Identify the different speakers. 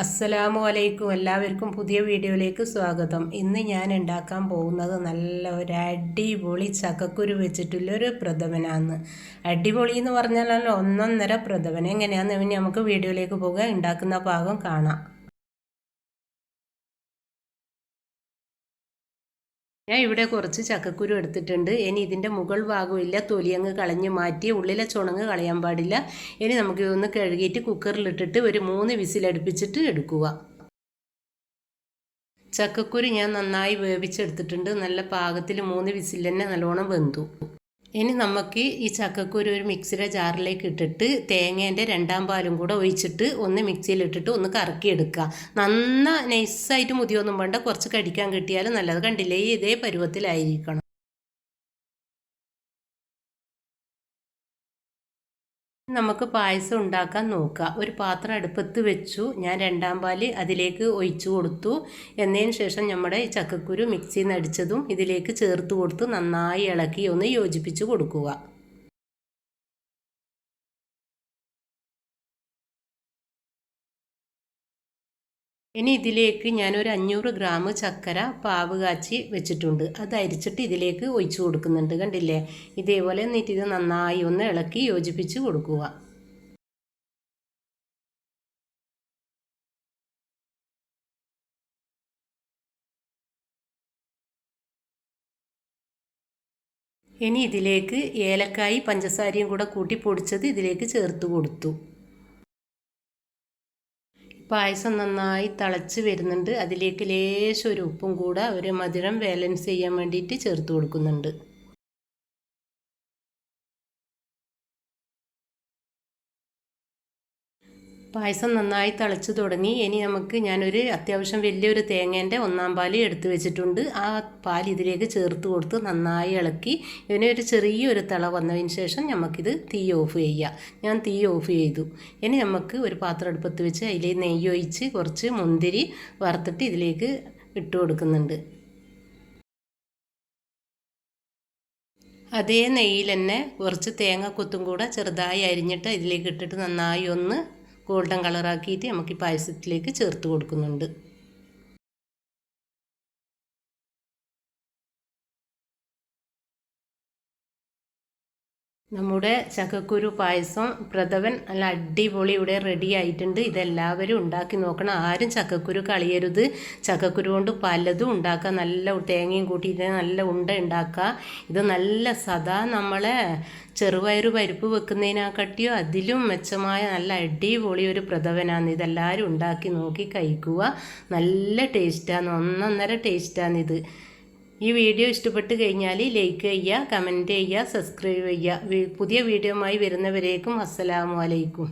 Speaker 1: അസ്സലാമു അലൈക്കും. എല്ലാവർക്കും പുതിയ വീഡിയോയിലേക്ക് സ്വാഗതം. ഇന്ന് ഞാൻ ഉണ്ടാക്കാൻ പോകുന്നത് നല്ല ഒരു അടിപൊളി ചക്കക്കുരു വെച്ചിട്ടുള്ള ഒരു പ്രഥമനാണ്. അടിപൊളി എന്ന് പറഞ്ഞാലല്ലോ ഒന്നൊന്നര പ്രഥമന എങ്ങനെയാണെന്ന് നമുക്ക് വീഡിയോയിലേക്ക് പോകുക ഉണ്ടാക്കുന്ന ഭാഗം കാണാം. ഞാൻ ഇവിടെ കുറച്ച് ചക്കക്കുരു എടുത്തിട്ടുണ്ട്. ഇനി ഇതിന്റെ മുകൾ ഭാഗമില്ല തൊലിയങ്ങ് കളഞ്ഞ് മാറ്റി ഉള്ളിലെ ചുണങ്ങ് കളയാൻ പാടില്ല. ഇനി നമുക്ക് ഇതൊന്ന് കഴുകിയിട്ട് കുക്കറിലിട്ടിട്ട് ഒരു മൂന്ന് വിസിലടുപ്പിച്ചിട്ട് എടുക്കുക. ചക്കക്കുരു ഞാൻ നന്നായി വേവിച്ചെടുത്തിട്ടുണ്ട്. നല്ല പാകത്തിൽ മൂന്ന് വിസിൽ തന്നെ നല്ലോണം വെന്തു. ഇനി നമുക്ക് ഈ ചക്കക്കുരു ഒരു മിക്സിയുടെ ജാറിലേക്ക് ഇട്ടിട്ട് തേങ്ങേന്റെ രണ്ടാം പാലും കൂടെ ഒഴിച്ചിട്ട് ഒന്ന് മിക്സിയിലിട്ടിട്ട് ഒന്ന് കറക്കിയെടുക്കുക. നന്ന നൈസായിട്ട് മുതിയൊന്നും വേണ്ട കുറച്ച് കടിക്കാൻ കിട്ടിയാലും നല്ലത്. കണ്ടില്ലേ? ഇതേ പരുവത്തിലായിരിക്കണം. നമുക്ക് പായസം ഉണ്ടാക്കാൻ നോക്കാം. ഒരു പാത്രം അടുപ്പത്ത് വെച്ചു. ഞാൻ രണ്ടാം പാൽ അതിലേക്ക് ഒഴിച്ചു കൊടുത്തു. എന്നതിന് ശേഷം നമ്മുടെ ചക്കക്കുരു മിക്സിയിൽ നിന്ന് അടിച്ചതും ഇതിലേക്ക് ചേർത്ത് കൊടുത്ത് നന്നായി ഇളക്കി ഒന്ന് യോജിപ്പിച്ച് കൊടുക്കുക. ഇനി ഇതിലേക്ക് ഞാനൊരു അഞ്ഞൂറ് ഗ്രാം ചക്കര പാവ് കാച്ചി വെച്ചിട്ടുണ്ട്. അത് അരിച്ചിട്ട് ഇതിലേക്ക് ഒഴിച്ചു കൊടുക്കുന്നുണ്ട് കണ്ടില്ലേ? ഇതേപോലെ എന്നിട്ട് ഇത് നന്നായി ഒന്ന് ഇളക്കി യോജിപ്പിച്ച് കൊടുക്കുക. ഇനി ഇതിലേക്ക് ഏലക്കായി പഞ്ചസാരയും കൂടെ കൂട്ടി പൊടിച്ചത് ഇതിലേക്ക് ചേർത്ത് കൊടുത്തു. പായസം നന്നായി തിളച്ച് വരുന്നുണ്ട്. അതിലേക്ക് ലേശം ഒരു ഉപ്പും കൂടെ ഒരു മധുരം ബാലൻസ് ചെയ്യാൻ വേണ്ടിയിട്ട് ചേർത്ത് കൊടുക്കുന്നുണ്ട്. പായസം നന്നായി തിളച്ച് തുടങ്ങി. ഇനി നമുക്ക് ഞാനൊരു അത്യാവശ്യം വലിയൊരു തേങ്ങേന്റെ ഒന്നാം പാൽ എടുത്തു വെച്ചിട്ടുണ്ട്. ആ പാൽ ഇതിലേക്ക് ചേർത്ത് കൊടുത്ത് നന്നായി ഇളക്കി. ഇതിനെ ഒരു ചെറിയൊരു തിള വന്നതിന് ശേഷം നമുക്കിത് തീ ഓഫ് ചെയ്യാം. ഞാൻ തീ ഓഫ് ചെയ്തു. ഇനി നമുക്ക് ഒരു പാത്രം അടുപ്പത്ത് വെച്ച് അതിൽ നെയ്യ് ഒഴിച്ച് കുറച്ച് മുന്തിരി വറുത്തിട്ട് ഇതിലേക്ക് ഇട്ട് കൊടുക്കുന്നുണ്ട്. അതേ നെയ്യിൽ തന്നെ കുറച്ച് തേങ്ങ കൊത്തും കൂടെ ചെറുതായി അരിഞ്ഞിട്ട് ഇതിലേക്ക് ഇട്ടിട്ട് നന്നായി ഒന്ന് ഗോൾഡൻ കളറാക്കിയിട്ട് നമുക്ക് ഈ പായസത്തിലേക്ക് ചേർത്ത് കൊടുക്കുന്നുണ്ട്. നമ്മുടെ ചക്കക്കുരു പായസം പ്രഥവൻ നല്ല അടിപൊളി ഇവിടെ റെഡി ആയിട്ടുണ്ട്. ഇതെല്ലാവരും ഉണ്ടാക്കി നോക്കണം. ആരും ചക്കക്കുരു കളയരുത്. ചക്കക്കുരു കൊണ്ട് പലതും ഉണ്ടാക്കുക. നല്ല തേങ്ങയും കൂട്ടിയിട്ട് നല്ല ഉണ്ട ഉണ്ടാക്കുക. ഇത് നല്ല സദാ നമ്മളെ ചെറുപയർ പരിപ്പ് വെക്കുന്നതിനെക്കാട്ടിയോ അതിലും മെച്ചമായ നല്ല അടിപൊളി ഒരു പ്രഥവനാണ്. ഇതെല്ലാവരും ഉണ്ടാക്കി നോക്കി കഴിക്കുക. നല്ല ടേസ്റ്റാണ് ഒന്നൊന്നര ടേസ്റ്റാണിത് ഈ വീഡിയോ ഇഷ്ടപ്പെട്ട് കഴിഞ്ഞാൽ ലൈക്ക് ചെയ്യുക കമന്റ് ചെയ്യുക സബ്സ്ക്രൈബ് ചെയ്യുക. പുതിയ വീഡിയോയുമായി വരുന്നവരേക്കും അസ്സലാമു അലൈക്കും.